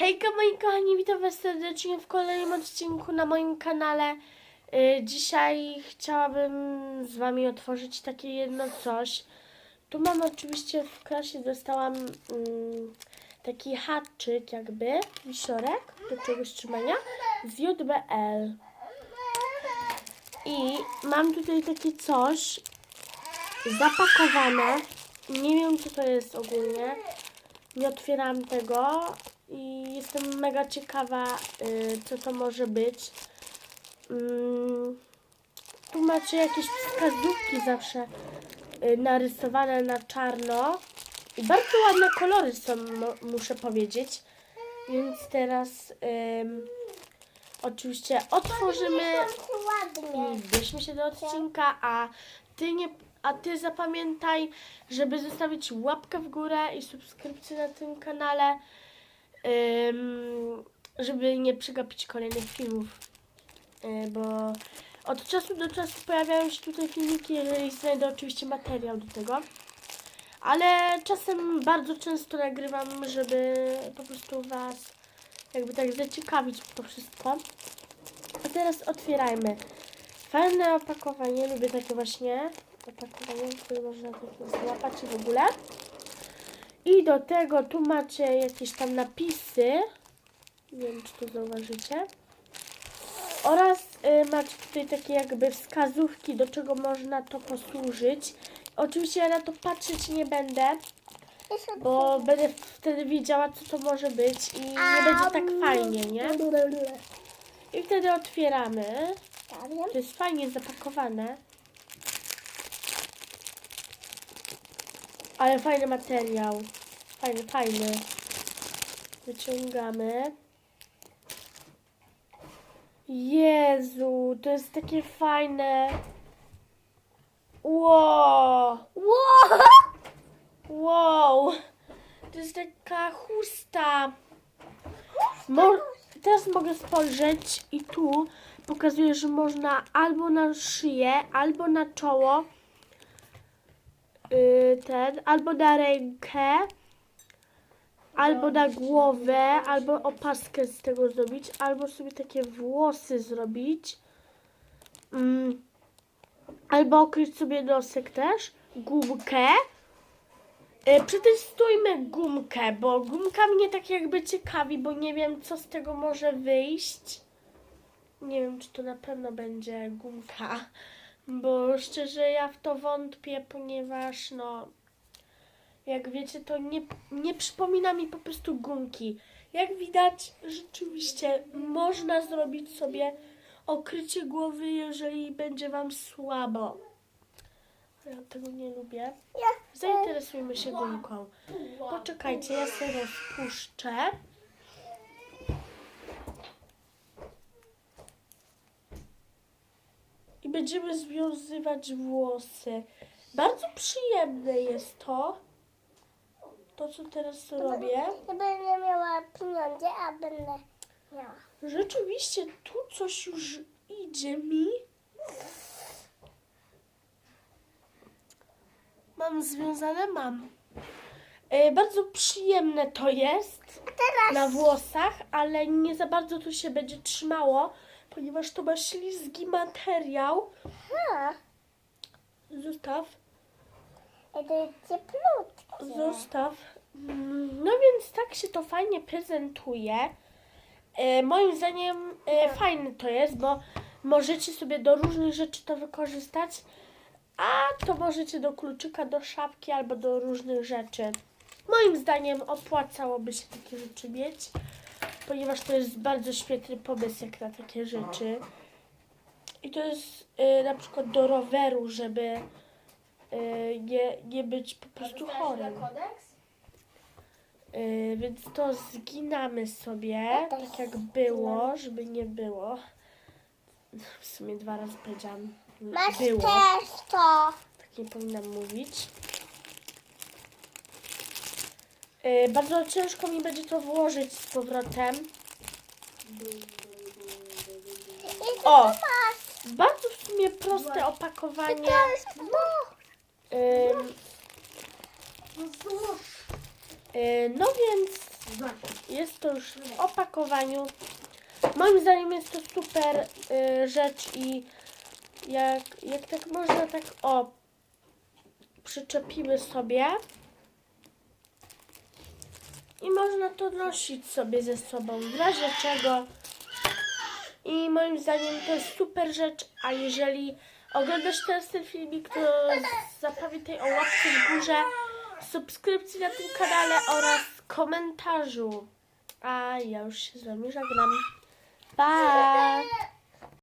Hejka moi kochani, witam was serdecznie w kolejnym odcinku na moim kanale. Y, Dzisiaj chciałabym z wami otworzyć takie jedno coś. Tu mam oczywiście w klasie dostałam mm, taki haczyk jakby, wisiorek do czegoś trzymania z JBL. I mam tutaj takie coś zapakowane. Nie wiem co to jest ogólnie. Nie otwieram tego i jestem mega ciekawa, y, co to może być. Mm, tu macie jakieś wskazówki zawsze y, narysowane na czarno. I bardzo ładne kolory są, muszę powiedzieć. Więc teraz oczywiście otworzymy i ładnie. zbierzmy się do odcinka, a ty nie, a ty zapamiętaj, żeby zostawić łapkę w górę i subskrypcję na tym kanale, żeby nie przegapić kolejnych filmów, Yy, bo od czasu do czasu pojawiają się tutaj filmiki, jeżeli znajdę oczywiście materiał do tego. Ale czasem bardzo często nagrywam, żeby po prostu Was jakby tak zaciekawić to wszystko. A teraz otwierajmy. Fajne opakowanie, lubię takie właśnie opakowanie, które można takie złapać w ogóle. I do tego tu macie jakieś tam napisy. Nie wiem, czy to zauważycie. Oraz y, macie tutaj takie jakby wskazówki, do czego można to posłużyć. Oczywiście ja na to patrzeć nie będę, bo będę wtedy wiedziała, co to może być i nie będzie tak fajnie, nie? I wtedy otwieramy. To jest fajnie zapakowane. Ale fajny materiał. Fajny, fajny. Wyciągamy. Jezu, to jest takie fajne. Wow! Wow! Wow! To jest taka chusta. Mo teraz mogę spojrzeć i tu pokazuje, że można albo na szyję, albo na czoło yy, ten, albo na rękę, albo na głowę, albo opaskę z tego zrobić, albo sobie takie włosy zrobić. Mm. Albo okryć sobie nosek też, gumkę. E, Przetestujmy gumkę, bo gumka mnie tak jakby ciekawi, bo nie wiem, co z tego może wyjść. Nie wiem, czy to na pewno będzie gumka, bo szczerze ja w to wątpię, ponieważ no, jak wiecie, to nie, nie przypomina mi po prostu gumki. Jak widać, rzeczywiście można zrobić sobie okrycie głowy, jeżeli będzie Wam słabo. Ja tego nie lubię. Zainteresujmy się gumką. Poczekajcie, ja sobie rozpuszczę. I będziemy związywać włosy. Bardzo przyjemne jest to. To, co teraz robię. Ja będę miała pieniądze, a będę miała. Rzeczywiście, tu coś już idzie mi. Mam związane, mam. E, bardzo przyjemne to jest A teraz na włosach, ale nie za bardzo to się będzie trzymało, ponieważ to ma ślizgi materiał. ha, Zostaw, to jest cieplutkie. zostaw. No więc tak się to fajnie prezentuje. E, moim zdaniem e, fajne to jest, bo możecie sobie do różnych rzeczy to wykorzystać, a to możecie do kluczyka, do szapki albo do różnych rzeczy. Moim zdaniem opłacałoby się takie rzeczy mieć, ponieważ to jest bardzo świetny pomysł jak na takie rzeczy. I to jest e, na przykład do roweru, żeby e, nie, nie być po prostu chorym. Yy, więc to zginamy sobie, tak jak było, żeby nie było. W sumie dwa razy powiedziałam. Masz Było. też to. Tak nie powinnam mówić. Yy, bardzo ciężko mi będzie to włożyć z powrotem. O! Bardzo w sumie proste opakowanie. Yy, no więc Jest to już w opakowaniu. Moim zdaniem jest to super y, rzecz i jak, jak tak można tak o przyczepimy sobie i można to nosić sobie ze sobą w razie czego i moim zdaniem to jest super rzecz, a jeżeli oglądasz teraz ten filmik, to zapamiętaj o łapce w górze, subskrypcji na tym kanale oraz komentarzu. A ja już się z wami żegnam. Pa!